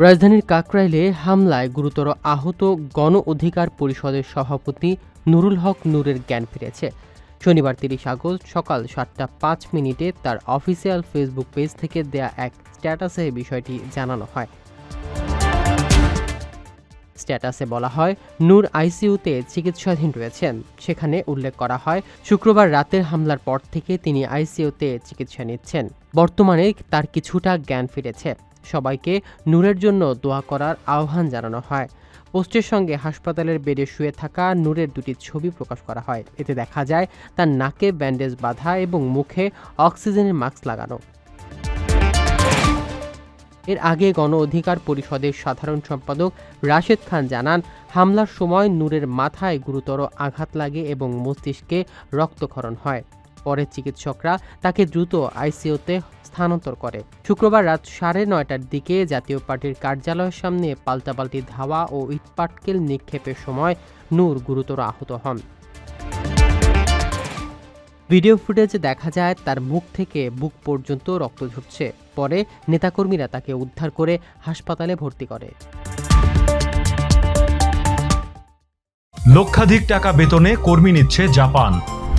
রাজধানীর কাকরাইলে হামলায় গুরুতর আহত গণ অধিকার পরিষদের সভাপতি নুরুল হক নূরের জ্ঞান ফিরেছে। শনিবার তিরিশ আগস্ট সকাল সাতটা পাঁচ মিনিটে তার অফিসিয়াল ফেসবুক পেজ থেকে দেয়া এক স্ট্যাটাসে বিষয়টি জানানো হয়। স্ট্যাটাসে বলা হয়, নূর আইসিইউতে চিকিৎসাধীন রয়েছেন। সেখানে উল্লেখ করা হয়, শুক্রবার রাতের হামলার পর থেকে তিনি আইসিইউতে চিকিৎসা নিচ্ছেন। বর্তমানে তার কিছুটা জ্ঞান ফিরেছে। সবাইকে নূরের জন্য দোয়া করার আহ্বান জানানো হয়। পোস্টের সঙ্গে হাসপাতালের বেডে শুয়ে থাকা নূরের দুটি ছবি প্রকাশ করা হয়। এতে দেখা যায়, তার নাকে ব্যান্ডেজ বাঁধা এবং মুখে অক্সিজেনের মাস্ক লাগানো। এর আগে গণ অধিকার পরিষদের সাধারণ সম্পাদক রাশেদ খান জানান, হামলার সময় নূরের মাথায় গুরুতর আঘাত লাগে এবং মস্তিষ্কে রক্তক্ষরণ হয়। পরে চিকিৎসকরা তাকে দ্রুত আইসিইউতে স্থানান্তর করে। শুক্রবার রাত সাড়ে নয়টার দিকে জাতীয় পার্টির কার্যালয়ের সামনে পাল্টাপাল্টি ধাওয়া ও ইটপাটকেল নিক্ষেপের সময় নূর গুরুতর আহত হন। ভিডিও ফুটেজে দেখা যায়, তার মুখ থেকে বুক পর্যন্ত রক্ত ঝরছে। পরে নেতাকর্মীরা তাকে উদ্ধার করে হাসপাতালে ভর্তি করে। লক্ষাধিক টাকা বেতনে কর্মী নিচ্ছে জাপান।